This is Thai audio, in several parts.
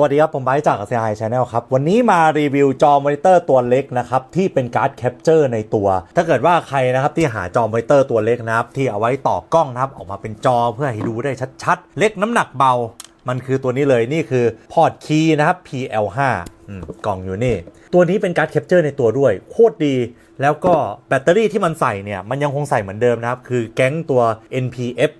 สวัสดีครับ ผมไบจากเซียไฮชาแนลครับ วันนี้มารีวิวจอมอนิเตอร์ตัวเล็กนะครับ ที่เป็นการ์ดแคปเจอร์ในตัว ถ้าเกิดว่าใครนะครับที่หาจอมอนิเตอร์ตัวเล็กนะครับ ที่เอาไว้ต่อกล้องนะครับ ออกมาเป็นจอเพื่อให้ดูได้ชัดๆ เล็กน้ำหนักเบา มันคือตัวนี้เลยนี่คือพอร์ตคีย์นะครับ PL5 กล่องอยู่นี่ ตัวนี้เป็นการ์ดแคปเจอร์ในตัวด้วย โคตรดี แล้วก็แบตเตอรี่ที่มันใส่เนี่ย มันยังคงใส่เหมือนเดิมนะครับ คือแก๊งตัว NPF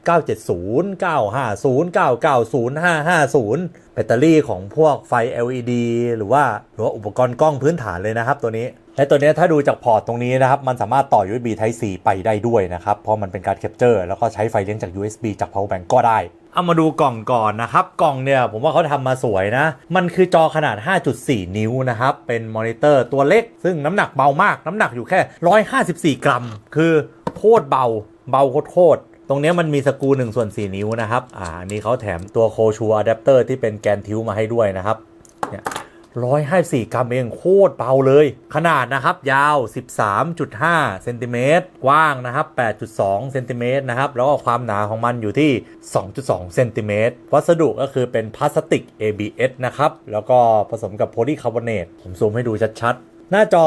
970 950 990 550 แบตเตอรี่ของพวกไฟ LED หรือว่าหรือว่าอุปกรณ์กล้องพื้นฐานเลยนะครับตัวนี้ และตัวนี้ถ้าดูจากพอร์ตตรงนี้นะครับ มันสามารถต่อ USB Type C ไปได้ด้วยนะครับ เพราะมันเป็นการแคปเจอร์แล้วก็ใช้ไฟเลี้ยงจาก USB จาก power bank ก็ได้ เอามาดูกล่องก่อนนะครับ กล่องเนี่ยผมว่าเขาทำมาสวยนะ มันคือจอขนาด 5.4 นิ้วนะครับ เป็นมอนิเตอร์ตัวเล็ก ซึ่งน้ำหนักเบามาก น้ำหนักอยู่แค่ 154 กรัม คือโคตรเบา เบาโคตรตรงนี้มันมีสกู1ส่วน 4 นิ้วนะครับ อ่า นี่เขาแถมตัวโคชูอะแดปเตอร์ที่เป็นแกนทิวมาให้ด้วยนะครับ เนี่ย 154 กรัมเองโคตรเบาเลย ขนาดนะครับ ยาว 13.5 เซนติเมตร กว้างนะครับ 8.2 เซนติเมตรนะครับ แล้วก็ความหนาของมันอยู่ที่ 2.2 เซนติเมตร วัสดุก็คือเป็นพลาสติก ABS นะครับ แล้วก็ผสมกับโพลีคาร์บอเนต ผมซูมให้ดูชัดๆ หน้าจอ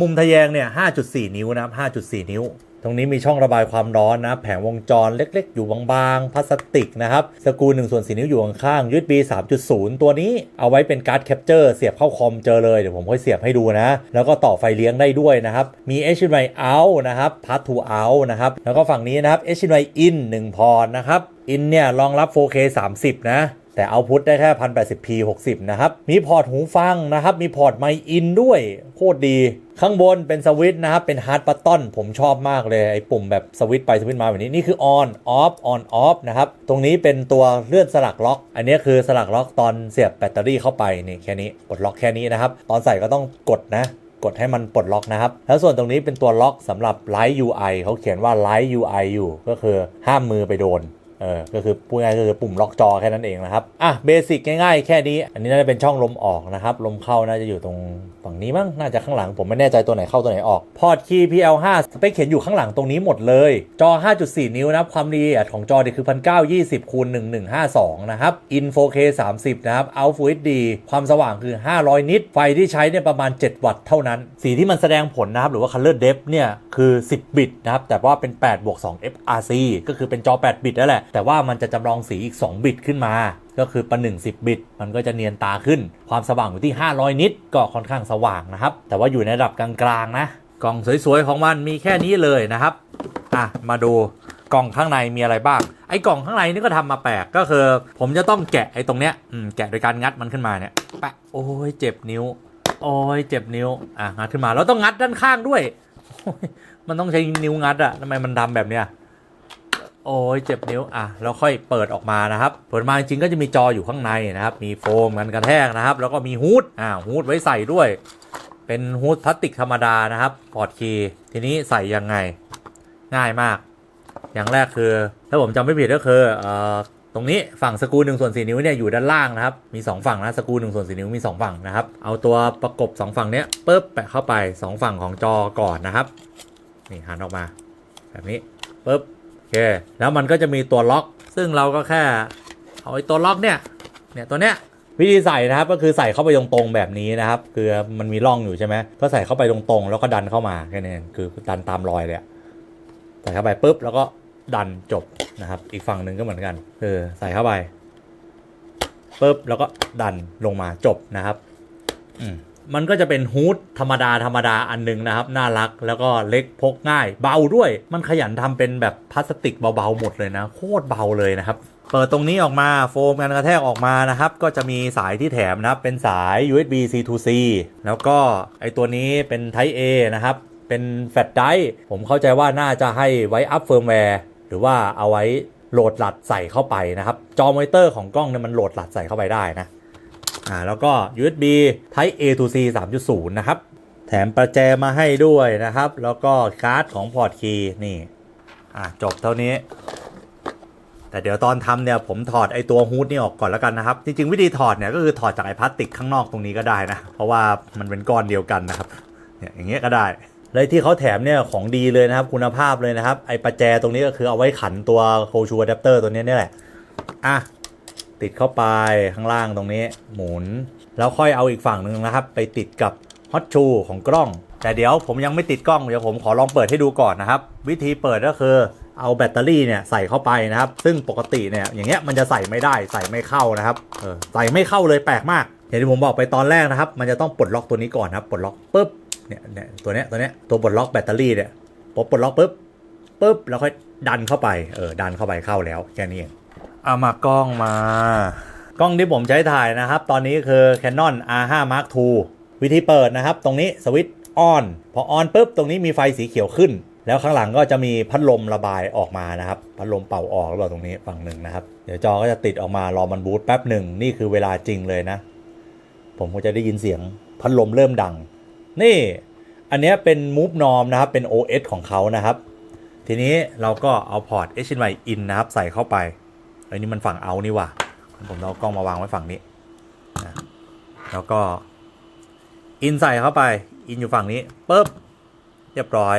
มุมทะแยงเนี่ย 5.4 นิ้วนะครับ 5.4 นิ้ว ตรงนี้มีช่องระบายความร้อนนะ แผงวงจรเล็กๆ อยู่บางๆพลาสติกนะครับ สกรู1ส่วน4นิ้วอยู่ข้างๆ USB 3.0 ตัวนี้เอาไว้เป็นการ์ดแคปเจอร์เสียบเข้าคอมเจอเลย เดี๋ยวผมค่อยเสียบให้ดูนะ แล้วก็ต่อไฟเลี้ยงได้ด้วยนะครับ มี HDMI out นะครับ Part to out นะครับ แล้วก็ฝั่งนี้นะครับ HDMI in 1 พอร์ตนะครับ in เนี่ยรองรับ 4K 30 นะ แต่เอาพุทได้แค่ 1080p 60 นะครับ มีพอร์ตหูฟังนะครับ มีพอร์ตไมค์อินด้วย โคตรดี ข้างบนเป็นสวิตช์นะครับ เป็นฮาร์ดบัตตอน ผมชอบมากเลย ไอ้ปุ่มแบบสวิตช์ไปสวิตช์มาแบบนี้ นี่คือ on off on off นะครับ ตรงนี้เป็นตัวเลื่อนสลักล็อก อันนี้คือสลักล็อกตอนเสียบแบตเตอรี่เข้าไปนี่แค่นี้ปลดล็อกแค่นี้นะครับ ตอนใส่ก็ต้องกดนะกดให้มันปลดล็อกนะครับ แล้วส่วนตรงนี้เป็นตัวล็อกสำหรับ Light UI เขาเขียนว่า Light UI อยู่ ก็คือห้ามมือไปโดน เออก็คือพูดง่ายก็คือปุ่มล็อกจอแค่นั้นเองนะครับอะเบสิกง่ายๆแค่นี้ อันนี้น่าจะเป็นช่องลมออกนะครับลมเข้าน่าจะอยู่ตรงฝั่งนี้มั้งน่าจะข้างหลังผมไม่แน่ใจตัวไหนเข้าตัวไหนออกพอร์ตคีย์ PL5 สเปคเขียนอยู่ข้างหลังตรงนี้หมดเลย จอ 5.4 นิ้วนะครับความละเอียดของจอเนี่ยคือ 1920คูณ1152 นะครับ In 4K 30 นะครับ Out Full HD ความสว่างคือ 500 นิต ไฟที่ใช้เนี่ยประมาณ 7 วัตต์เท่านั้น สีที่มันแสดงผลนะครับ หรือว่า Color Depth เนี่ย คือ 10 บิตนะครับ แต่ว่าเป็น8บวก2 FRC ก็คือเป็นจอ 8 บิตนั่นแหละแต่ว่ามันจะจำลองสีอีก 2 บิตขึ้นมา ก็คือประหนึ่ง10 บิต มันก็จะเนียนตาขึ้น ความสว่างอยู่ที่ 500 นิตก็ค่อนข้างสว่างนะครับ แต่ว่าอยู่ในระดับกลางๆนะ กล่องสวยๆของมันมีแค่นี้เลยนะครับ อะ มาดูกล่องข้างในมีอะไรบ้าง ไอ้กล่องข้างในนี่ก็ทำมาแปลก ก็คือ ผมจะต้องแกะไอ้ตรงเนี้ย อืม แกะโดยการงัดมันขึ้นมาเนี่ย แปะ โอ้ยเจ็บนิ้ว โอ้ยเจ็บนิ้ว อะ งัดขึ้นมา แล้วต้องงัดด้านข้างด้วย มันต้องใช้นิ้วงัดอะทำไมมันดำแบบเนี้ย โอ้ยเจ็บนิ้วอะแล้วค่อยเปิดออกมานะครับเปิดมาจริงก็จะมีจออยู่ข้างในนะครับ มีโฟมกันกระแทกนะครับ แล้วก็มีฮูดอ่าฮูดไว้ใส่ด้วย เป็นฮูดพลาสติกธรรมดานะครับพอร์ตคีย์ทีนี้ใส่ยังไง ง่ายมาก อย่างแรกคือ ถ้าผมจำไม่ผิดก็คือเอ่อตรงนี้ฝั่งสกูหนึ่งส่วนสี่นิ้วเนี่ยอยู่ด้านล่างนะครับ มี 2 ฝั่งนะสกูหนึ่งส่วนสี่นิ้วมี 2 ฝั่งนะครับ เอาตัวประกบ 2 ฝั่งเนี้ยปุ๊บแปะเข้าไป 2 ฝั่งของจอก่อนนะครับ นี่หันออกมา แบบนี้ปุ๊บ เค แล้วมันก็จะมีตัวล็อก ซึ่งเราก็แค่ เอาไอ้ตัวล็อกเนี่ย เนี่ยตัวเนี้ยวิธีใส่นะครับก็คือใส่เข้าไปตรงๆแบบนี้นะครับ คือมันมีร่องอยู่ใช่ไหมก็ใส่เข้าไปตรงๆ แล้วก็ดันเข้ามาแค่นี้คือดันตามรอยเลยใส่เข้าไปปุ๊บแล้วก็ดันจบนะครับ อีกฝั่งหนึ่งก็เหมือนกันเออใส่เข้าไปปุ๊บแล้วก็ดันลงมาจบนะครับ อืม มันก็จะเป็นฮูดธรรมดาธรรมดาอันหนึงนะครับ น่ารักแล้วก็เล็กพกง่าย เบาด้วย มันขยันทำเป็นแบบพลาสติกเบาๆหมดเลยนะ โคตรเบาเลยนะครับ เปิดตรงนี้ออกมาโฟมกันกระแทกออกมานะครับ ก็จะมีสายที่แถมนะครับ เป็นสาย USB C to C แล้วก็ไอตัวนี้เป็น Type A นะครับ เป็นแฟลชไดร์ผมเข้าใจว่าน่าจะให้ไว้อัพเฟิร์มแวร์หรือว่าเอาไว้โหลดหลัดใส่เข้าไปนะครับ จอมอนิเตอร์ของกล้องเนี่ยมันโหลดหลัดใส่เข้าไปได้นะ อ่าแล้วก็ USB Type A to C 3.0 นะครับ แถมประแจมาให้ด้วยนะครับ แล้วก็การ์ดของพอร์ตคีย์นี่ อะจบเท่านี้ แต่เดี๋ยวตอนทำเนี่ยผมถอดไอตัวฮูดนี่ออกก่อนแล้วกันนะครับ จริงๆ วิธีถอดเนี่ยก็คือถอดจากไอพลาสติกข้างนอกตรงนี้ก็ได้นะ เพราะว่ามันเป็นก้อนเดียวกันนะครับ เนี่ยอย่างเงี้ยก็ได้เลยที่เขาแถมเนี่ยของดีเลยนะครับคุณภาพเลยนะครับ ไอประแจตรงนี้ก็คือเอาไว้ขันตัวโคชูอะแดปเตอร์ตัวนี้นี่แหละ อะ ติดเข้าไปข้างล่างตรงนี้หมุน แล้วค่อยเอาอีกฝั่งหนึ่งนะครับ ไปติดกับฮอตชูของกล้อง แต่เดี๋ยวผมยังไม่ติดกล้องเดี๋ยวผมขอลองเปิดให้ดูก่อนนะครับ วิธีเปิดก็คือเอาแบตเตอรี่เนี่ยใส่เข้าไปนะครับ ซึ่งปกติเนี่ยอย่างเงี้ยมันจะใส่ไม่ได้ใส่ไม่เข้านะครับเออใส่ไม่เข้าเลยแปลกมากอย่างที่ผมบอกไปตอนแรกนะครับ มันจะต้องปลดล็อกตัวนี้ก่อนนะครับปลดล็อกปุ๊บเนี่ยเนี่ยตัวเนี้ยตัวเนี้ยตัวปลดล็อกแบตเตอรี่เนี่ยพอปลดล็อกปุ๊บปุ๊บแล้วค่อยดันเข้าไปเออดันเข้าไปเข้าแล้วแค่นี้เอง เอามากล้องมา กล้องที่ผมใช้ถ่ายนะครับ ตอนนี้คือ Canon R5 Mark II วิธีเปิดนะครับ ตรงนี้สวิตช์ออน พอออนปุ๊บ ตรงนี้มีไฟสีเขียวขึ้น แล้วข้างหลังก็จะมีพัดลมระบายออกมานะครับ พัดลมเป่าออกหรือเปล่าตรงนี้ฝั่งหนึ่งนะครับ เดี๋ยวจอก็จะติดออกมารอมันบูตแป๊บหนึ่งนี่คือเวลาจริงเลยนะ ผมก็จะได้ยินเสียงพัดลมเริ่มดัง นี่ อันนี้เป็น Move Norm นะครับ เป็น OS ของเขานะครับ ทีนี้เราก็เอาพอร์ต HDMI in นะครับ ใส่เข้าไป ไอ้นี่มันฝั่งเอานี่ว่ะผมเอากล้องมาวางไว้ฝั่งนี้นะแล้วก็อินใส่เข้าไป อินอยู่ฝั่งนี้ปุ๊บเรียบร้อย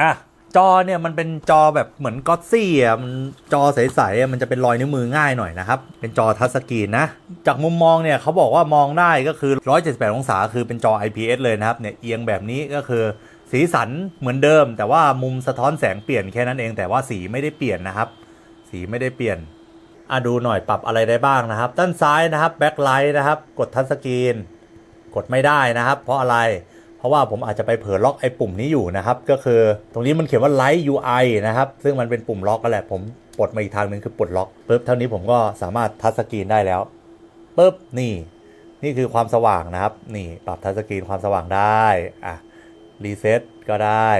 อะจอเนี่ยมันเป็นจอแบบเหมือนก็อตซี่อะมันจอใสๆอะมันจะเป็นรอยนิ้วมือง่ายหน่อยนะครับ เป็นจอทัชสกรีนนะ จากมุมมองเนี่ยเขาบอกว่ามองได้ก็คือ 178 องศาคือเป็นจอ IPS เลยนะครับเนี่ยเอียงแบบนี้ก็คือสีสันเหมือนเดิม แต่ว่ามุมสะท้อนแสงเปลี่ยนแค่นั้นเองแต่ว่าสีไม่ได้เปลี่ยนนะครับ สีไม่ได้เปลี่ยนอะดูหน่อยปรับอะไรได้บ้างนะครับ ด้านซ้ายนะครับแบ็คไลท์นะครับ กดทัชสกรีนกดไม่ได้นะครับ เพราะอะไรเพราะว่าผมอาจจะไปเผลอล็อกไอ้ปุ่มนี้อยู่นะครับ ก็คือตรงนี้มันเขียนว่า Light UI นะครับ ซึ่งมันเป็นปุ่มล็อกก็แหละผมปลดมาอีกทางหนึ่งคือปลดล็อกปุ๊บเท่านี้ผมก็สามารถทัชสกรีนได้แล้วปุ๊บนี่ นี่คือความสว่างนะครับ นี่ปรับทัชสกรีนความสว่างได้อะรีเซ็ตก็ได้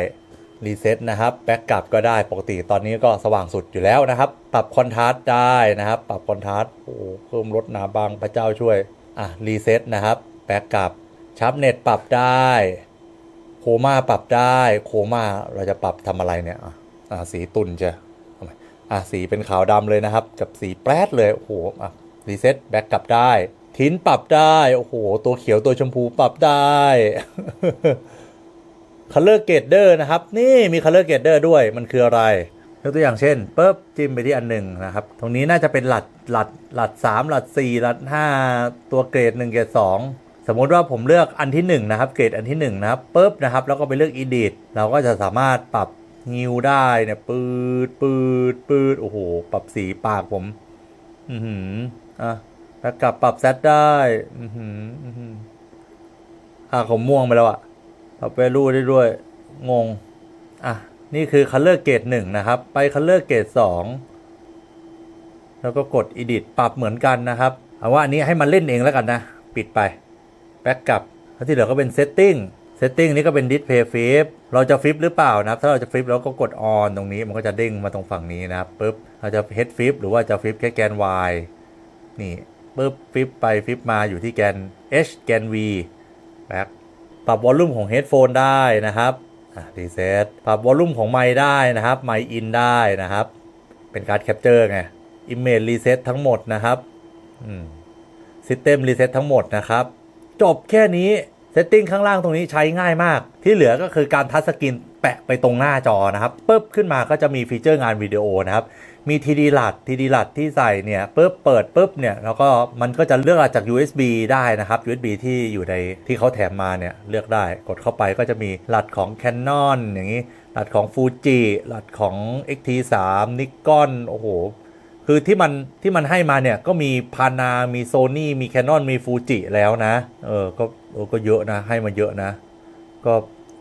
รีเซ็ตนะครับแบ็กกลับก็ได้ปกติตอนนี้ก็สว่างสุดอยู่แล้วนะครับ ปรับคอนทราสต์ได้นะครับ ปรับคอนทราสต์โอ้โหเพิ่มลดหนาบางพระเจ้าช่วยอะรีเซ็ตนะครับแบ็กกลับชาร์ปเน็ตปรับได้โคม่าปรับได้โคม่าเราจะปรับทำอะไรเนี่ยอะอะสีตุ่นจะอะสีเป็นขาวดำเลยนะครับกับสีแปรดเลยโอ้โหอะรีเซ็ตแบ็กกลับได้ ทินปรับได้โอ้โหตัวเขียวตัวชมพูปรับได้ Color Grader นะครับ นี่มี Color Grader ด้วยมันคืออะไรยกตัวอย่างเช่นปุ๊บจิ้มไปที่อันหนึ่งนะครับ ตรงนี้น่าจะเป็นหลัดหลัดหลัด 3 หลัด 4 หลัด 5 ตัวเกรด 1 เกรด 2 สมมติว่าผมเลือกอันที่ 1 นะครับ เกรดอันที่1นะครับปุ๊บนะครับ แล้วก็ไปเลือก Edit เราก็จะสามารถปรับงิวได้เนี่ยปืดปืดปืดโอ้โห ปรับสีปากผม อือหืออะแล้วกลับปรับแซดได้ อือหืออือหืออะผมม่วงไปแล้วอะ ปรับ value ได้ด้วย งง อะ นี่คือ color grade 1นะครับ ไป color grade 2 แล้วก็กด edit ปรับเหมือนกันนะครับ เอาว่าอันนี้ให้มันเล่นเองแล้วกันนะ ปิดไป แบ็กกลับ แล้วที่เหลือก็เป็น setting setting นี้ก็เป็น display flip เราจะฟลิปหรือเปล่านะครับ ถ้าเราจะฟลิปเราก็กด on ตรงนี้มันก็จะเด้งมาตรงฝั่งนี้นะครับปุ๊บ เราจะ head flip หรือว่าจะฟลิปแค่แกน y นี่ปุ๊บฟลิปไปฟลิปมาอยู่ที่แกน h แกน v แบ็ก ปรับวอลลุ่มของเฮดโฟนได้นะครับรีเซ็ตปรับวอลลุ่มของไมค์ได้นะครับไมค์อินได้นะครับ เป็นการแคปเจอร์ไงอิมเมจรีเซ็ตทั้งหมดนะครับซิสเต็มรีเซ็ตทั้งหมดนะครับ จบแค่นี้เซตติ้งข้างล่างตรงนี้ใช้ง่ายมาก ที่เหลือก็คือการทัชสกรีนแปะไปตรงหน้าจอนะครับปุ๊บขึ้นมาก็จะมีฟีเจอร์งานวิดีโอนะครับ มี TD หลัด TD หลัดที่ใส่เนี่ยปุ๊บเปิดปุ๊บเนี่ยแล้วก็มันก็จะเลือกจาก USB ได้นะครับ USB ที่อยู่ในที่เขาแถมมาเนี่ยเลือกได้กดเข้าไปก็จะมีหลัดของ Canon อย่างนี้หลัดของ Fuji หลัดของ XT3 Nikon โอ้โหคือที่มันที่มันให้มาเนี่ยก็มีพานา มีโซนี่มี Canon มี Fuji แล้วนะ เออ ก็เออก็เยอะนะ ให้มาเยอะนะ ก็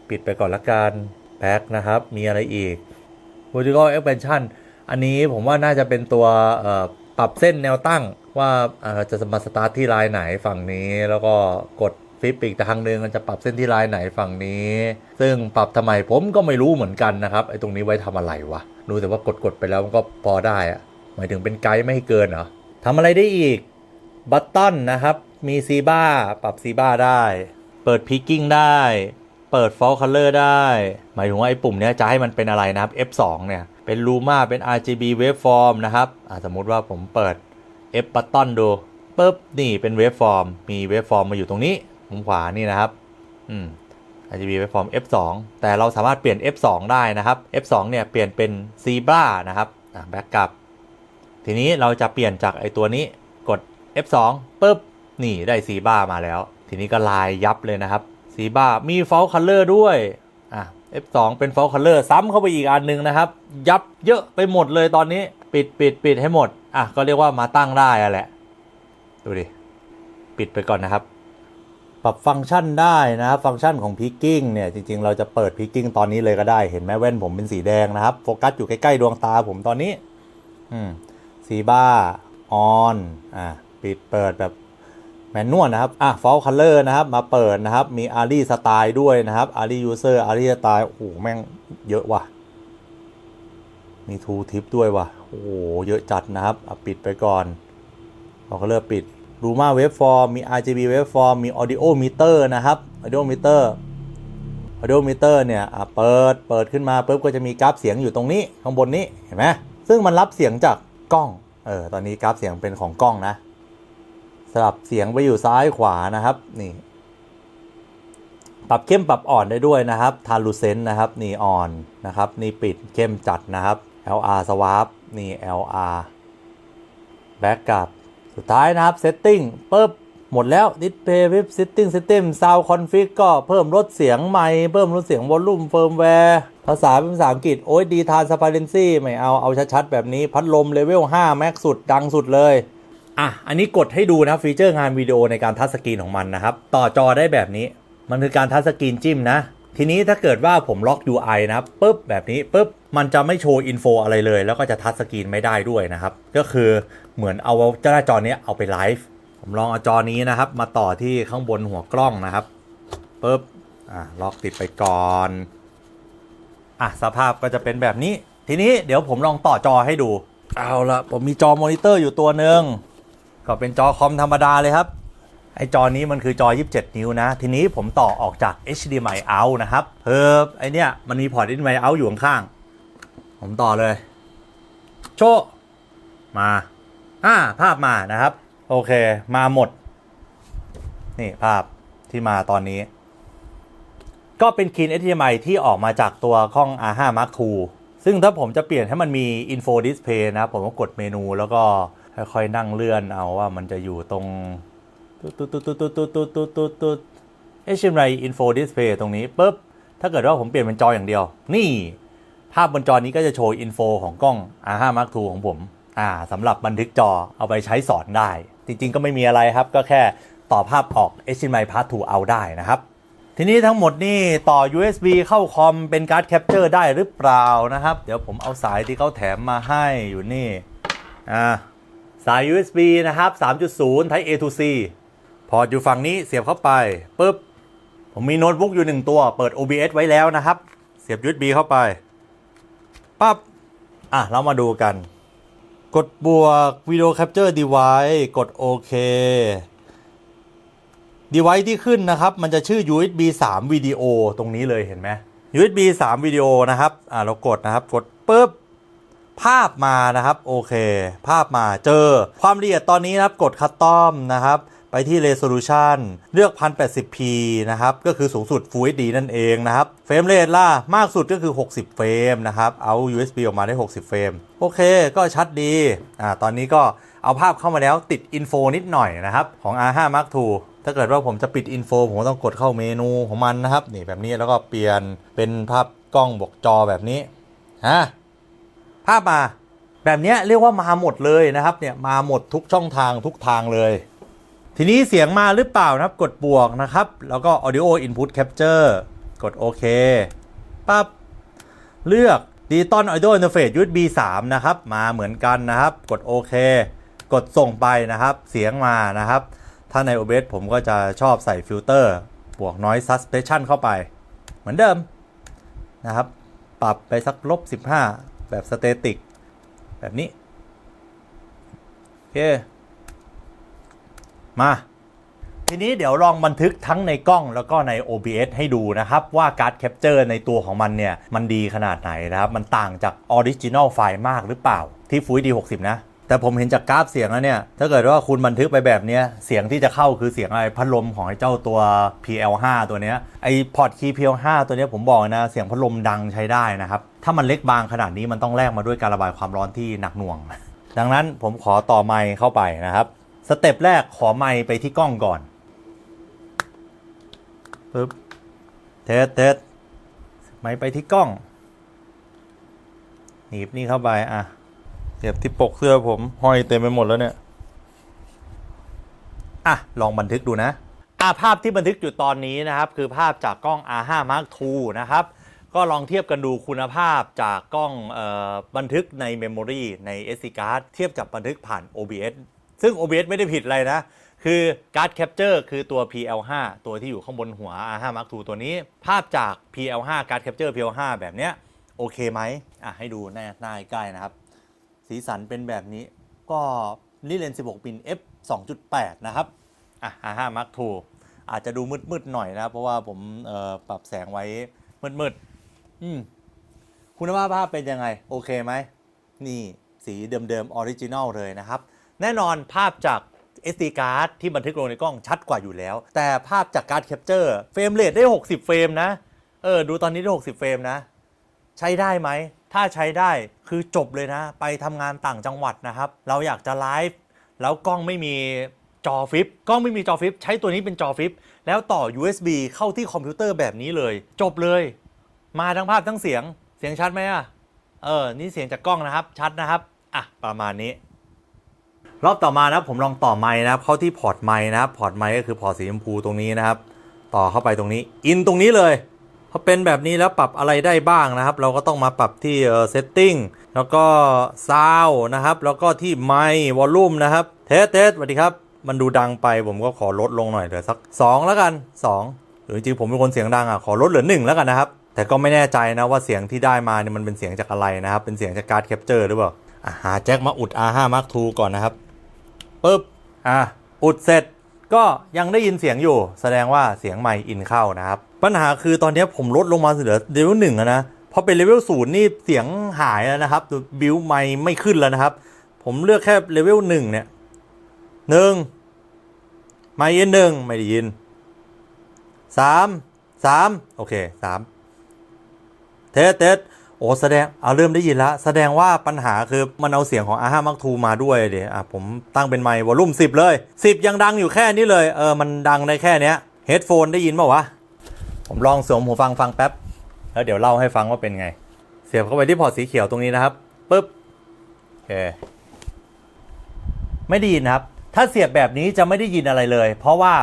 ปิดไปก่อนละกัน แพ็คนะครับ มีอะไรอีก Vertical Expansion อันนี้ผมว่าน่าจะเป็นตัวปรับเส้นแนวตั้งว่าจะมาสตาร์ทที่ลายไหนฝั่งนี้ แล้วก็กดฟิปอีกทางหนึ่งมันจะปรับเส้นที่ลายไหนฝั่งนี้ ซึ่งปรับทำไมผมก็ไม่รู้เหมือนกันนะครับไอ้ตรงนี้ไว้ทำอะไรวะรู้แต่ว่ากดกดๆไปแล้วมันก็พอได้อะหมายถึงเป็นไกด์ไม่ให้เกินเหรอทำอะไรได้อีกบัตตอนนะครับ มีซีบ้าปรับซีบ้าได้ เปิดพิกกิ้งได้ เปิด f a l l color ได้ หมายถึงว่าไอ้ปุ่มเนี้ยจะให้มันเป็นอะไรนะครับ F2 เนี่ย เป็น Luma เป็น RGB waveform นะครับสมมติว่าผมเปิด F button ดูปุ๊บนี่เป็น waveform มี waveform มาอยู่ตรงนี้มุมขวานี่นะครับอืม RGB waveform F2 แต่เราสามารถเปลี่ยน F2 ได้นะครับ F2 เนี่ยเปลี่ยนเป็น Zebra นะครับอ่า backup ทีนี้เราจะเปลี่ยนจากไอตัวนี้กด F2 ปุ๊บนี่ได้สีบ้ามาแล้ว ทีนี้ก็ลายยับเลยนะครับสีบ้ามี f ฟ l คัลเลอร์ด้วย F2 เป็น f ฟ l คัลเลอร์ซ้ำเข้าไปอีกอันหนึ่งนะครับ ยับเยอะไปหมดเลยตอนนี้ปิดปิดปิดให้หมด อะ ก็เรียกว่ามาตั้งได้อะแหละ ดูดิ ปิดไปก่อนนะครับ ปรับฟังก์ชันได้นะครับ ฟังก์ชันของพิกกิ้งเนี่ย จริง ๆ เราจะเปิดพิกกิ้งตอนนี้เลยก็ได้ เห็นไหมแว่นผมเป็นสีแดงนะครับ โฟกัสอยู่ใกล้ ๆ ดวงตาผมตอนนี้ อืม สีบ้า ออน อ่าปิดเปิดแบบ แมนนวลนะครับ อะฟอลคัลเลอร์นะครับ มาเปิดนะครับ มีอารีสไตล์ด้วยนะครับอารียูเซอร์อารีสไตล์โอ้โหแม่งเยอะว่ะ มีทูทิปด้วยว่ะ โอ้โห เยอะจัดนะครับอะปิดไปก่อนฟอลคัลเลอร์ปิดรูมาเวฟฟอร์มมี RGB เวฟฟอร์มมี Audio Meter นะครับ Audio Meter Audio Meter เตอร์เนี่ยอะเปิดเปิดขึ้นมาปุ๊บก็จะมีกราฟเสียงอยู่ตรงนี้ ข้างบนนี้เห็นไหมซึ่งมันรับเสียงจากกล้องเออตอนนี้กราฟเสียงเป็นของกล้องนะ ลับเสียงไปอยู่ซ้ายขวานะครับนี่ปรับเข้มปรับอ่อนได้ด้วยนะครับทารูเซนนะครับนี่อ่อนนะครับนี่ปิดเข้มจัดนะครับ LR swap นี่ LR back กับสุดท้ายนะครับ setting ปุ๊บหมดแล้ว display with setting system sound config ก็เพิ่มลดเสียงใหม่เพิ่มลดเสียง volume firmware ภาษาเป็นภาษาอังกฤษโอ้ยดี transparency ไม่เอาเอาชัดๆแบบนี้พัดลมเลเวล5 max สุดดังสุดเลย อะ อันนี้กดให้ดูนะครับฟีเจอร์งานวิดีโอในการทัชสกรีนของมันนะครับ ต่อจอได้แบบนี้ มันคือการทัชสกรีนจิ้มนะ ทีนี้ถ้าเกิดว่าผมล็อก UI นะครับปุ๊บแบบนี้ปุ๊บมันจะไม่โชว์อินโฟอะไรเลย แล้วก็จะทัชสกรีนไม่ได้ด้วยนะครับ ก็คือเหมือนเอาเจ้าหน้าจอนี้เอาไปไลฟ์ผมลองเอาจอนี้นะครับ มาต่อที่ข้างบนหัวกล้องนะครับปุ๊บอะล็อกติดไปก่อนอะสภาพก็จะเป็นแบบนี้ ทีนี้เดี๋ยวผมลองต่อจอให้ดู เอาละผมมีจอมอนิเตอร์อยู่ตัวหนึ่ง ก็เป็นจอคอมธรรมดาเลยครับ ไอจอนี้มันคือจอ 27 นิ้วนะ ทีนี้ผมต่อออกจาก HDMI out นะครับเพิ่มไอเนี้ยมันมีพอร์ต HDMI out อยู่ข้างๆผมต่อเลย โชว์มาอ่าภาพมานะครับ โอเคมาหมด นี่ภาพที่มาตอนนี้ ก็เป็นคีน HDMI ที่ออกมาจากตัวกล้อง R5 Mark II ซึ่งถ้าผมจะเปลี่ยนให้มันมี Info Display นะ ผมก็กดเมนูแล้วก็ ค่อยๆนั่งเลื่อนเอาว่ามันจะอยู่ตรงตุ๊ดตุ๊ดตุ๊ดตุ๊ดตุ๊ดตุ๊ดตุ๊ดตุ๊ดตุ๊ด HDMI Info Display ตรงนี้ปุ๊บถ้าเกิดว่าผมเปลี่ยนเป็นจออย่างเดียว นี่ ภาพบนจอนี้ก็จะโชว์อินโฟของกล้อง R5 Mark II ของผมอ่าสำหรับบันทึกจอเอาไปใช้สอนได้ จริงๆก็ไม่มีอะไรครับ ก็แค่ต่อภาพออก HDMI Part 2เอาได้นะครับ ทีนี้ทั้งหมดนี่ต่อ USB เข้าคอมเป็นการ์ดแคปเจอร์ได้หรือเปล่านะครับ เดี๋ยวผมเอาสายที่เขาแถมมาให้อยู่นี่อ่า สาย USB นะครับ 3.0 Type A to C พอร์ตอยู่ฝั่งนี้เสียบเข้าไปปุ๊บ ผมมีโน้ตบุ๊กอยู่หนึ่งตัว เปิด OBS ไว้แล้วนะครับ เสียบ USB เข้าไป ปั๊บ อะ เรามาดูกัน กดบวก Video Capture Device กดโอเค device ที่ขึ้นนะครับ มันจะชื่อ USB 3วิดีโอตรงนี้เลยเห็นไหม USB 3วิดีโอนะครับ อ่าเรากดนะครับ กดปุ๊บ ภาพมานะครับโอเค ภาพมาเจอความละเอียดตอนนี้นะครับกดคัสตอมนะครับไปที่ Resolution เลือก 1080p นะครับ ก็คือสูงสุด Full HD นั่นเองนะครับ เฟรมเรทล่ะ มากสุดก็คือ 60 เฟรมนะครับ เอา USB ออกมาได้ 60 เฟรม โอเค ก็ชัดดี อ่า ตอนนี้ก็เอาภาพเข้ามาแล้วติดอินโฟนิดหน่อยนะครับ ของ R5 Mark II ถ้าเกิดว่าผมจะปิดอินโฟผมต้องกดเข้าเมนูของมันนะครับ นี่แบบนี้แล้วก็เปลี่ยนเป็นภาพกล้องบวกจอแบบนี้ ฮะ ภาพมาแบบนี้เรียกว่ามาหมดเลยนะครับเนี่ยมาหมดทุกช่องทางทุกทางเลย ทีนี้เสียงมาหรือเปล่านะครับ กดบวกนะครับ แล้วก็ audio input capture กดโอเคปั๊บเลือก digital audio interface USB 3 นะครับ มาเหมือนกันนะครับ กดโอเค กดส่งไปนะครับ เสียงมานะครับ ถ้าใน OBS ผมก็จะชอบใส่ฟิลเตอร์บวก noise suppression เข้าไป เหมือนเดิมนะครับ ปรับไปสักลบ15 แบบสเตติก แบบนี้ โอเค มา ทีนี้เดี๋ยวลองบันทึกทั้งในกล้องแล้วก็ใน OBS ให้ดูนะครับ ว่าการ์ดแคปเจอร์ในตัวของมันเนี่ย มันดีขนาดไหนนะครับ มันต่างจากออริจินอลไฟล์มากหรือเปล่า ที่ฟู d 60 นะ แต่ผมเห็นจากกราฟเสียงแล้วเนี่ย ถ้าเกิดว่าคุณบันทึกไปแบบเนี้ยเสียงที่จะเข้าคือเสียงอะไรพัดลมของไอ้เจ้าตัว PL5 ตัวเนี้ยไอ้พอร์ตคีย์ PL5 ตัวเนี้ยผมบอกนะ เสียงพัดลมดังใช้ได้นะครับ ถ้ามันเล็กบางขนาดนี้มันต้องแลกมาด้วยการระบายความร้อนที่หนักหน่วง ดังนั้นผมขอต่อไมค์เข้าไปนะครับสเต็ปแรกขอไมค์ไปที่กล้องก่อนปึ๊บเทสเทสไมค์ไปที่กล้องหนีบนี่เข้าไปอะ เสียบที่ปกเสื้อผมห้อยเต็มไปหมดแล้วเนี่ย อะ ลองบันทึกดูนะอะภาพที่บันทึกอยู่ตอนนี้นะครับ คือภาพจากกล้อง R5 Mark II นะครับ ก็ลองเทียบกันดูคุณภาพจากกล้องออบันทึกในเมมโมรีใน SD card เทียบกับบันทึกผ่าน OBS ซึ่ง OBS ไม่ได้ผิดอะไรนะ คือการ์ดแคปเจอร์คือตัว PL5 ตัวที่อยู่ข้างบนหัว R5 Mark II ตัวนี้ ภาพจาก PL5 การ์ดแคปเจอร์ PL5 แบบเนี้ยโอเคไหมอะให้ดูหน้าใกล้นะครับ สีสันเป็นแบบนี้ ก็นี่เลนส์16 ปิน f 2.8 นะครับ อะ R5 Mark II อาจจะดูมืดๆหน่อยนะ เพราะว่าผมปรับแสงไว้มืดๆอืมคุณภาพภาพเป็นยังไง โอเคไหม นี่สีเดิมๆออริจินอลเลยนะครับ แน่นอนภาพจาก SD card ที่บันทึกลงในกล้องชัดกว่าอยู่แล้ว แต่ภาพจากการ์ดแคปเจอร์เฟรมเรทได้ 60 เฟรมนะ เออ ดูตอนนี้ได้ 60 เฟรมนะ ใช้ได้ไหม ถ้าใช้ได้คือจบเลยนะ ไปทำงานต่างจังหวัดนะครับ เราอยากจะไลฟ์แล้วกล้องไม่มีจอฟิปกล้องไม่มีจอฟิปใช้ตัวนี้เป็นจอฟิปแล้วต่อ USB เข้าที่คอมพิวเตอร์แบบนี้เลย จบเลย มาทั้งภาพทั้งเสียงเสียงชัดไหมอะเออนี่เสียงจากกล้องนะครับชัดนะครับอะประมาณนี้ รอบต่อมานะผมลองต่อไมค์นะครับ เข้าที่พอร์ตไมค์นะครับพอร์ตไมค์ก็คือพอร์ตสีชมพูตรงนี้นะครับ ต่อเข้าไปตรงนี้ อินตรงนี้เลย พอเป็นแบบนี้แล้วปรับอะไรได้บ้างนะครับ เราก็ต้องมาปรับที่เอ่อ setting แล้วก็ซาวนะครับ แล้วก็ที่ไมค์วอลลุ่มนะครับ เทสเทสสวัสดีครับ มันดูดังไปผมก็ขอลดลงหน่อยเหลือสัก 2 แล้วกัน 2 หรือจริงๆผมเป็นคนเสียงดังอะขอลดเหลือ 1 แล้วกันนะครับ แต่ก็ไม่แน่ใจนะว่าเสียงที่ได้มาเนี่ยมันเป็นเสียงจากอะไรนะครับ เป็นเสียงจากการ์ดแคปเจอร์หรือเปล่าอะหาแจ็คมาอุด R5 Mark II ก่อนนะครับปึ๊บอะอุดเสร็จก็ยังได้ยินเสียงอยู่ แสดงว่าเสียงใหม่อินเข้านะครับ ปัญหาคือตอนนี้ผมลดลงมาเหลือเลเวลหนึ่งนะพอเป็นเลเวลศูนย์นี่เสียงหายแล้วนะครับบิวไม่ไม่ขึ้นแล้วนะครับ ผมเลือกแค่เลเวลหนึ่งเนี่ยหนึ่งไม่ยินหนึ่งไม่ได้ยินสามสามโอเคสามเทสเทสโอ้แสดงเอาเริ่มได้ยินแล้วแสดงว่าปัญหาคือมันเอาเสียงของ R5 Mark II มาด้วยเดี๋ยวผมตั้งเป็นไมค์วอลลุ่ม10เลย10ยังดังอยู่แค่นี้เลย เออ มันดังได้แค่เนี้ยเฮดโฟนได้ยินเปล่าวะ ผมลองสวมหูฟังฟังแป๊บ แล้วเดี๋ยวเล่าให้ฟังว่าเป็นไง เสียบเข้าไปที่พอร์ตสีเขียวตรงนี้นะครับปึ๊บโอเคไม่ได้ยินครับ ถ้าเสียบแบบนี้จะไม่ได้ยินอะไรเลย เพราะว่า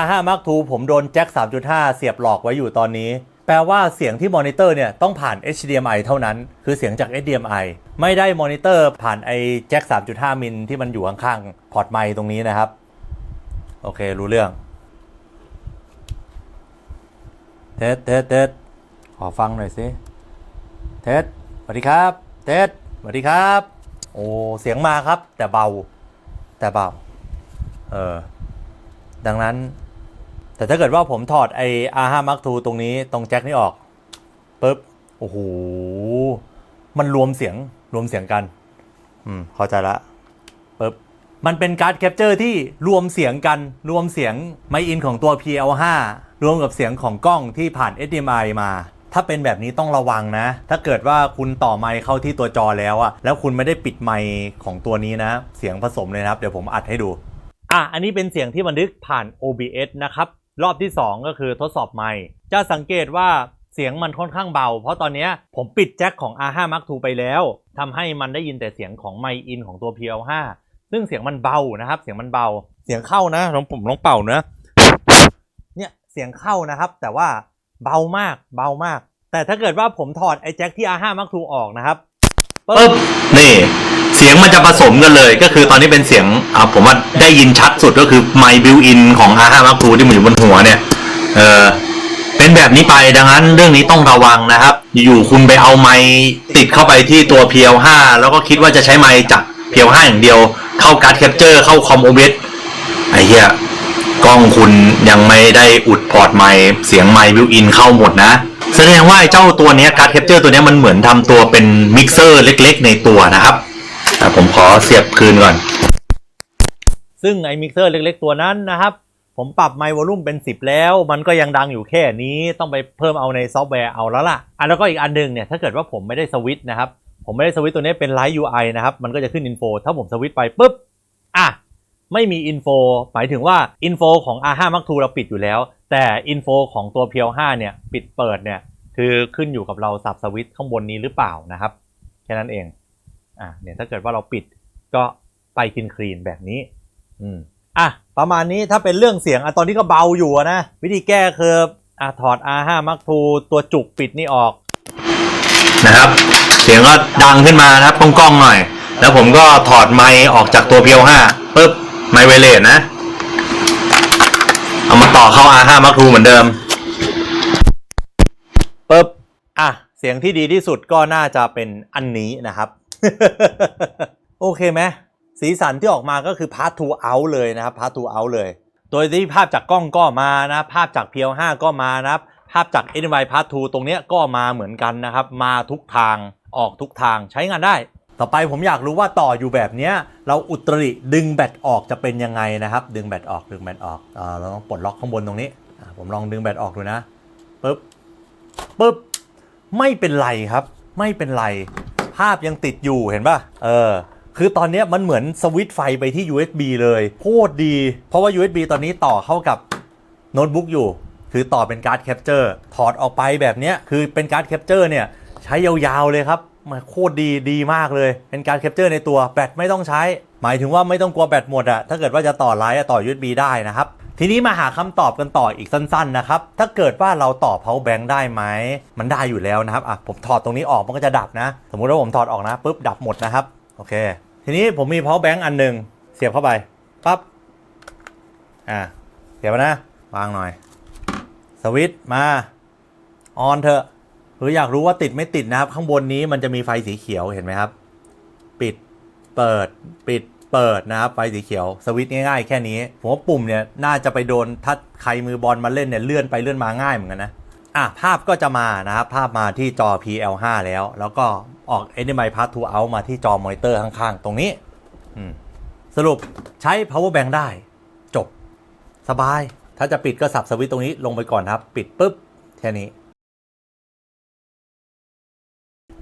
R5 Mark II ผมโดนแจ็ค 3.5 เสียบหลอกไว้อยู่ตอนนี้ แปลว่าเสียงที่มอนิเตอร์เนี่ยต้องผ่าน HDMI เท่านั้น คือเสียงจาก HDMI ไม่ได้มอนิเตอร์ผ่านไอ้แจ็ค 3.5 มิลที่มันอยู่ข้างๆ พอร์ตไมค์ตรงนี้นะครับ โอเค รู้เรื่อง เทสเทสเทสขอฟังหน่อยสิเทสสวัสดีครับ เทสสวัสดีครับ โอ้เสียงมาครับ แต่เบา แต่เบา เออ ดังนั้น แต่ถ้าเกิดว่าผมถอดไอ้ R5 Mark II ตรงนี้ตรงแจ็คนี่ออกปุ๊บโอ้โหมันรวมเสียงรวมเสียงกัน อืมเข้าใจละปุ๊บมันเป็นการ์ดแคปเจอร์ที่รวมเสียงกัน รวมเสียงไมค์อินของตัว PL5 รวมกับเสียงของกล้องที่ผ่าน HDMI มา ถ้าเป็นแบบนี้ต้องระวังนะ ถ้าเกิดว่าคุณต่อไมค์เข้าที่ตัวจอแล้วอะแล้วคุณไม่ได้ปิดไมค์ของตัวนี้นะ เสียงผสมเลยนะครับ เดี๋ยวผมอัดให้ดู อะ อันนี้เป็นเสียงที่บันทึกผ่าน OBS นะครับ รอบที่ 2 ก็คือทดสอบไมค์ จะสังเกตว่าเสียงมันค่อนข้างเบา เพราะตอนนี้ผมปิดแจ็คของ R5 Mark II ไปแล้วทำให้มันได้ยินแต่เสียงของไมค์อินของตัว PL5 ซึ่งเสียงมันเบานะครับ เสียงมันเบา เสียงเข้านะลองผมลองเป่านะเนี่ยเสียงเข้านะครับ แต่ว่าเบามากเบามาก แต่ถ้าเกิดว่าผมถอดไอ้แจ็คที่ R5 Mark II ออกนะครับปึ๊บนี่ เสียงมันจะผสมกันเลย ก็คือตอนนี้เป็นเสียงอ่าผมว่าได้ยินชัดสุดก็คือไมค์บิวอินของ R5 Mark II ที่มันอยู่บนหัวเนี่ยเออเป็นแบบนี้ไปดังนั้นเรื่องนี้ต้องระวังนะครับ อยู่คุณไปเอาไมค์ติดเข้าไปที่ตัว PL5 แล้วก็คิดว่าจะใช้ไมค์จาก PL5 อย่างเดียว เข้าการ์ดแคปเจอร์เข้าคอมโอเบสไอ้เหี้ย กล้องคุณยังไม่ได้อุดพอร์ตไมค์เสียงไมค์บิวอินเข้าหมดนะ แสดงว่าไอ้เจ้าตัวเนี้การ์ดแคปเจอร์ตัวเนี้ยมันเหมือนทำตัวเป็นมิกเซอร์เล็กๆ ในตัวนะครับผมขอเสียบคืนก่อน ซึ่งไอ้มิกเซอร์เล็กๆ ตัวนั้นนะครับ ผมปรับไมค์วอลลุ่มเป็น 10 แล้ว มันก็ยังดังอยู่แค่นี้ต้องไปเพิ่มเอาในซอฟต์แวร์เอาแล้วล่ะอะแล้วก็อีกอันหนึงเนี่ยถ้าเกิดว่าผมไม่ได้สวิตช์นะครับ ผมไม่ได้สวิตช์ตัวนี้เป็นไลท์ UI นะครับ มันก็จะขึ้นอินโฟถ้าผมสวิตช์ไปปุ๊บอะ ไม่มีอินโฟหมายถึงว่าอินโฟของ R5 Mark II เราปิดอยู่แล้ว แต่อินโฟของตัว PL5 เนี่ยปิดเปิดเนี่ยคือขึ้นอยู่กับเราสับสวิตช์ข้างบนนี้หรือเปล่านะครับ แค่นั้นเองอะเนี่ยถ้าเกิดว่าเราปิดก็ไปคลีนคลีนแบบนี้อืมอะประมาณนี้ถ้าเป็นเรื่องเสียงอะตอนนี้ก็เบาอยู่นะวิธีแก้คืออะถอด R5 Mark II ตัวจุกปิดนี่ออกนะครับ เสียงก็ดังขึ้นมานะครับก้องๆหน่อย แล้วผมก็ถอดไมค์ออกจากตัว PL5 ปุ๊บ ไมค์ไวเลสนะ เอามาต่อเข้า R5 Mark II เหมือนเดิมปึ๊บอะ เสียงที่ดีที่สุดก็น่าจะเป็นอันนี้นะครับ โอเคไหมสีสันที่ออกมาก็คือ part to out เลยนะครับ part to out เลย โดยที่ภาพจากกล้องก็มานะภาพจาก PL5 ก็มานะครับ ภาพจาก NY Part 2ตรงเนี้ยก็มาเหมือนกันนะครับ มาทุกทางออกทุกทางใช้งานได้ ต่อไปผมอยากรู้ว่าต่ออยู่แบบนี้เราอุตริดึงแบตออกจะเป็นยังไงนะครับ ดึงแบตออกดึงแบตออกเอเราต้องปลดล็อกข้างบนตรงนี้ ผมลองดึงแบตออกดูนะปึ๊บปึ๊บไม่เป็นไรครับ ไม่เป็นไร ภาพยังติดอยู่เห็นป่ะเออคือตอนนี้มันเหมือนสวิตช์ไฟไปที่ USB เลยโคตรดี เพราะว่า USB ตอนนี้ต่อเข้ากับโน้ตบุ๊กอยู่ คือต่อเป็นการ์ดแคปเจอร์ถอดออกไปแบบนี้คือเป็นการ์ดแคปเจอร์เนี่ยใช้ยาวๆเลยครับ มันโคตรดีดีมากเลย เป็นการแคปเจอร์ในตัวแบตไม่ต้องใช้ หมายถึงว่าไม่ต้องกลัวแบตหมดอะถ้าเกิดว่าจะต่อไลน์อะต่อ USB ได้นะครับทีนี้มาหาคำตอบกันต่ออีกสั้นๆนะครับ ถ้าเกิดว่าเราต่อ power bank ได้ไหม มันได้อยู่แล้วนะครับ อะ ผมถอดตรงนี้ออกมันก็จะดับนะ สมมุติว่าผมถอดออกนะปุ๊บดับหมดนะครับ โอเค ทีนี้ผมมี power bank อันหนึ่งเสียบเข้าไป ปั๊บ อะ เสียบนะ วางหน่อย สวิตช์มา ออนเถอะ หรืออยากรู้ว่าติดไม่ติดนะครับ ข้างบนนี้มันจะมีไฟสีเขียวเห็นไหมครับ ปิดเปิดปิดเปิดนะครับไฟสีเขียวสวิตช์ง่ายๆแค่นี้ผมว่าปุ่มเนี่ยน่าจะไปโดนถ้าใครมือบอลมาเล่นเนี่ยเลื่อนไปเลื่อนมาง่ายเหมือนกันนะอะภาพก็จะมานะครับภาพมาที่จอ PL5 แล้ว แล้วก็ออก HDMI Part 2 out มาที่จอมอนิเตอร์ข้างๆ ตรงนี้สรุปใช้ power bank ได้ จบ สบาย ถ้าจะปิดก็สับสวิตช์ตรงนี้ลงไปก่อนครับ ปิดปุ๊บแค่นี้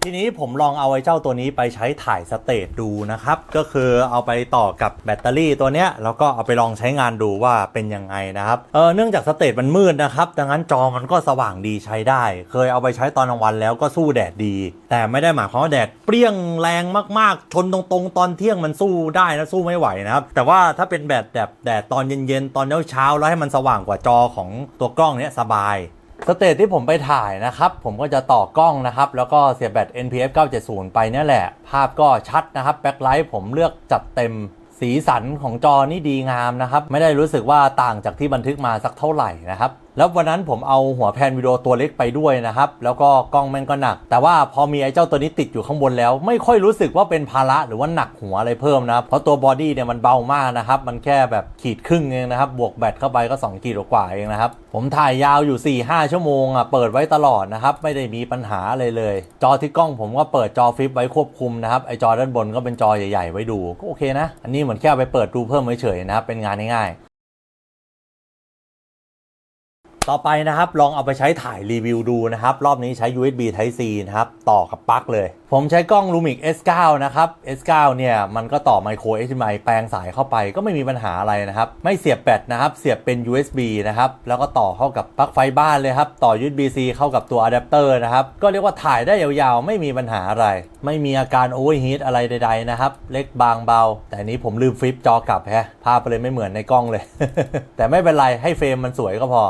ทีนี้ผมลองเอาไอ้เจ้าตัวนี้ไปใช้ถ่ายสเตจดูนะครับ ก็คือเอาไปต่อกับแบตเตอรี่ตัวเนี้ยแล้วก็เอาไปลองใช้งานดูว่าเป็นยังไงนะครับเออเนื่องจากสเตจมันมืดนะครับ ดังนั้นจอมันก็สว่างดีใช้ได้ เคยเอาไปใช้ตอนกลางวันแล้วก็สู้แดดดี แต่ไม่ได้หมายความว่าแดดเปรี้ยงแรงมากๆ ชนตรงๆ ตอนเที่ยงมันสู้ได้นะสู้ไม่ไหวนะครับแต่ว่าถ้าเป็นแดดแดดแดดตอนเย็นๆตอนเช้าๆแล้วให้มันสว่างกว่าจอของตัวกล้องเนี้ยสบาย สเตจที่ผมไปถ่ายนะครับ ผมก็จะต่อกล้องนะครับ แล้วก็เสียบแบต NPF 970 ไปเนี่ยแหละ ภาพก็ชัดนะครับแบ็คไลท์ผมเลือกจัดเต็มสีสันของจอนี่ดีงามนะครับ ไม่ได้รู้สึกว่าต่างจากที่บันทึกมาสักเท่าไหร่นะครับ แล้ววันนั้นผมเอาหัวแพนวิดีโอตัวเล็กไปด้วยนะครับ แล้วก็กล้องแม่งก็หนัก แต่ว่าพอมีไอ้เจ้าตัวนี้ติดอยู่ข้างบนแล้ว ไม่ค่อยรู้สึกว่าเป็นภาระหรือว่าหนักหัวอะไรเพิ่มนะครับเพราะตัวบอดี้เนี่ยมันเบามากนะครับ มันแค่แบบขีดครึ่งเองนะครับ บวกแบตเข้าไปก็2ขีดกว่าเองนะครับ ผมถ่ายยาวอยู่ 4-5 ชั่วโมงอะเปิดไว้ตลอดนะครับ ไม่ได้มีปัญหาอะไรเลย จอที่กล้องผมก็เปิดจอฟลิปไว้ควบคุมนะครับไอจอด้านบนก็เป็นจอใหญ่ ๆ ไว้ดูก็โอเคนะ อันนี้เหมือนแค่ไปเปิดดูเพิ่มเฉยๆนะครับเป็นงานง่ายๆ ต่อไปนะครับลองเอาไปใช้ถ่ายรีวิวดูนะครับ รอบนี้ใช้ USB Type C นะครับ ต่อกับปลั๊กเลย ผมใช้กล้อง Lumix S9 นะครับ S9 เนี่ยมันก็ต่อ Micro HDMI แปลงสายเข้าไปก็ไม่มีปัญหาอะไรนะครับ ไม่เสียบแบตนะครับ เสียบเป็น USB นะครับ แล้วก็ต่อเข้ากับปลั๊กไฟบ้านเลยครับ ต่อ USB C เข้ากับตัวอะแดปเตอร์นะครับ ก็เรียกว่าถ่ายได้ยาวๆ ไม่มีปัญหาอะไร ไม่มีอาการโอเวอร์ฮีทอะไรใดๆนะครับเล็กบางเบา แต่นนี้ผมลืมฟลิปจอกลับแฮะภาพเลยไม่เหมือนในกล้องเลย แต่ไม่เป็นไรให้เฟรมมันสวยก็พอ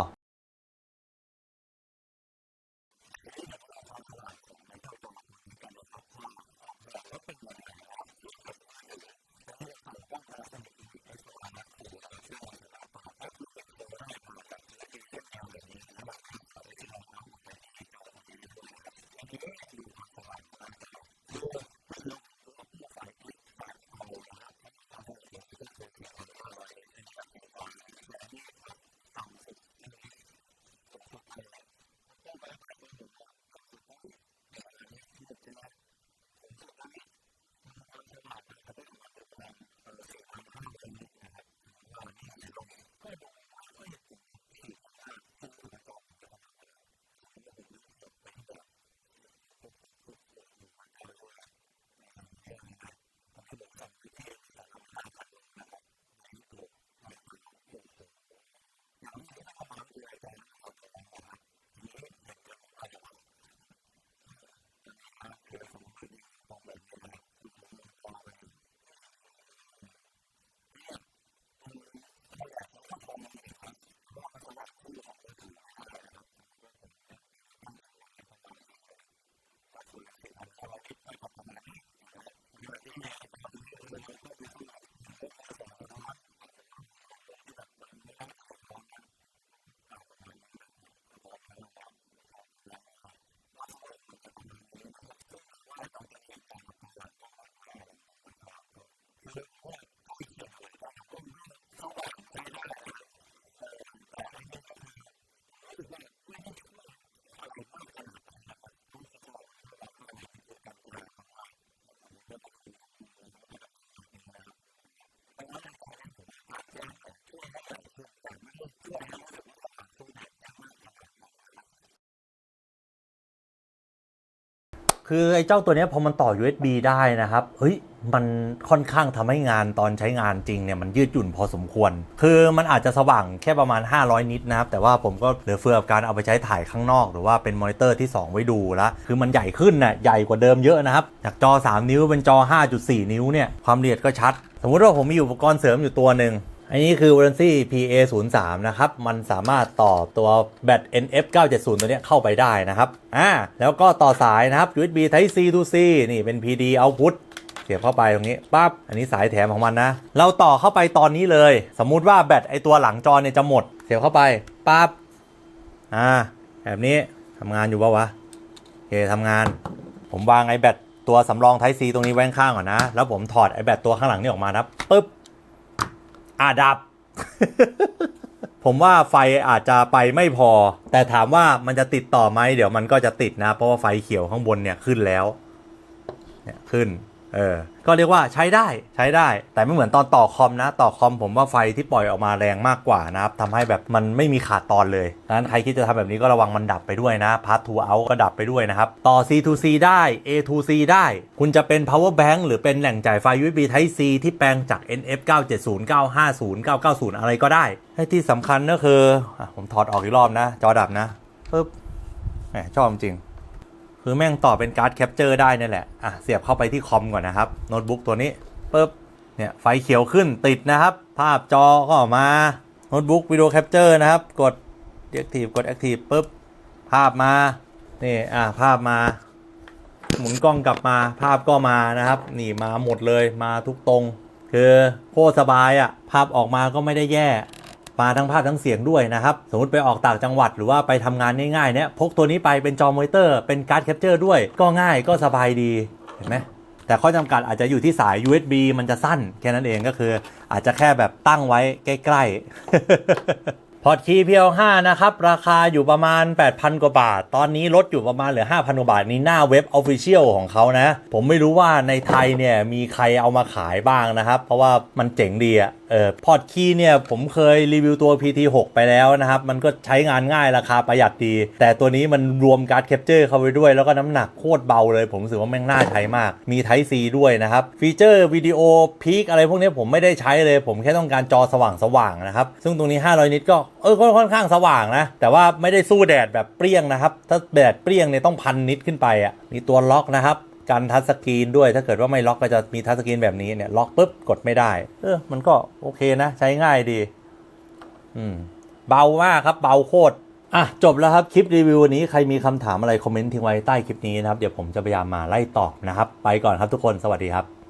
คือไอ้เจ้าตัวนี้พอมันต่อ USB ได้นะครับเฮ้ยมันค่อนข้างทำให้งานตอนใช้งานจริงเนี่ยมันยืดหยุ่นพอสมควร คือมันอาจจะสว่างแค่ประมาณ 500 นิตนะครับ แต่ว่าผมก็เหลือเฟือกับการเอาไปใช้ถ่ายข้างนอก หรือว่าเป็นมอนิเตอร์ที่ 2 ไว้ดูแล้วคือมันใหญ่ขึ้นน่ะใหญ่กว่าเดิมเยอะนะครับ จากจอ 3 นิ้วเป็นจอ 5.4 นิ้วเนี่ยความละเอียดก็ชัด สมมุติว่าผมมีอุปกรณ์เสริมอยู่ตัวหนึ่ง อันนี้คือ v a l e n c y PA03 นะครับ มันสามารถต่อตัวแบต NF 970 ตัวนี้เข้าไปได้นะครับ อ่า แล้วก็ต่อสายนะครับ USB Type C to C นี่เป็น PD output เสียบเข้าไปตรงนี้ปั๊บ อันนี้สายแถมของมันนะ เราต่อเข้าไปตอนนี้เลย สมมุติว่าแบตไอตัวหลังจอเนี่ยจะหมด เสียบเข้าไปปั๊บ อ่า แบบนี้ทำงานอยู่ปะวะโอเคทำงาน ผมวางไอแบตตัวสำรอง Type C ตรงนี้ไว้ข้างก่อนนะ แล้วผมถอดไอแบตตัวข้างหลังนี่ออกมานะปึ๊บ อาดับ ผมว่าไฟอาจจะไปไม่พอ แต่ถามว่ามันจะติดต่อไหมเดี๋ยวมันก็จะติดนะ เพราะว่าไฟเขียวข้างบนเนี่ยขึ้นแล้ว เนี่ยขึ้น เออ ก็เรียกว่าใช้ได้ใช้ได้ แต่ไม่เหมือนตอนต่อคอมนะ ต่อคอมผมว่าไฟที่ปล่อยออกมาแรงมากกว่านะครับทำให้แบบมันไม่มีขาดตอนเลยดังนั้นใครคิดจะทำแบบนี้ก็ระวังมันดับไปด้วยนะพาร์ททูเอาก็ดับไปด้วยนะครับ ต่อ C to C ได้ A to C ได้ คุณจะเป็น power bank หรือเป็นแหล่งจ่ายไฟ USB Type C ที่แปลงจาก NF 970 950 990 อะไรก็ได้ให้ที่สำคัญก็คืออผมถอดออกอีกรอบนะ จอดับนะปึ๊บแหมชอบจริง คือแม่งต่อเป็นการ์ดแคปเจอร์ได้นี่แหละ อะ เสียบเข้าไปที่คอมก่อนนะครับ โน้ตบุ๊กตัวนี้ปุ๊บ เนี่ย ไฟเขียวขึ้นติดนะครับ ภาพจอก็ออกมา โน้ตบุ๊กวิดีโอแคปเจอร์นะครับ กด Active กด Active ปุ๊บ ภาพมา นี่ อะ ภาพมา หมุนกล้องกลับมา ภาพก็มานะครับ นี่มาหมดเลย มาทุกตรง คือโคตรสบายอะ่ะ ภาพออกมาก็ไม่ได้แย่ มาทั้งภาพทั้งเสียงด้วยนะครับสมมติไปออกต่างจังหวัดหรือว่าไปทำงานง่ายๆเนี่ยพกตัวนี้ไปเป็นจอมอนิเตอร์เป็นการ์ดแคปเจอร์ด้วย ก็ง่ายก็สบายดีเห็นไหมแต่ข้อจำกัดอาจจะอยู่ที่สาย USB มันจะสั้น แค่นั้นเองก็คืออาจจะแค่แบบตั้งไว้ใกล้ ๆ พอร์ตคีย์ PL5 นะครับ ราคาอยู่ประมาณ 8,000 กว่าบาท ตอนนี้ลดอยู่ประมาณเหลือ 5,000 กว่าบาทนี่หน้าเว็บ Official ของเขานะ ผมไม่รู้ว่าในไทยเนี่ยมีใครเอามาขายบ้างนะครับ เพราะว่ามันเจ๋งดีอะเออพอร์ตคีย์เนี่ยผมเคยรีวิวตัว PT6 ไปแล้วนะครับ มันก็ใช้งานง่ายราคาประหยัดดี แต่ตัวนี้มันรวมการ์ดแคปเจอร์เข้าไปด้วย แล้วก็น้ำหนักโคตรเบาเลย ผมรู้สึกว่าแม่งน่าใช้มาก มี Type C ด้วยนะครับ ฟีเจอร์วิดีโอพีคอะไรพวกนี้ผมไม่ได้ใช้เลย ผมแค่ต้องการจอสว่างๆนะครับ ซึ่งตรงนี้ 500 นิตก็ เออค่อนข้างสว่างนะ แต่ว่าไม่ได้สู้แดดแบบเปรี้ยงนะครับ ถ้าแดดเปรี้ยงเนี่ยต้องพันนิตขึ้นไปอะมีตัวล็อกนะครับกันทัชสกรีนด้วยถ้าเกิดว่าไม่ล็อกก็จะมีทัชสกรีนแบบนี้เนี่ยล็อกปุ๊บกดไม่ได้ เออมันก็โอเคนะ ใช้ง่ายดี อืมเบามากครับ เบาโคตรอะจบแล้วครับคลิปรีวิววันนี้ใครมีคำถามอะไรคอมเมนต์ทิ้งไว้ใต้คลิปนี้นะครับเดี๋ยวผมจะพยายามมาไล่ตอบนะครับ ไปก่อนครับทุกคนสวัสดีครับ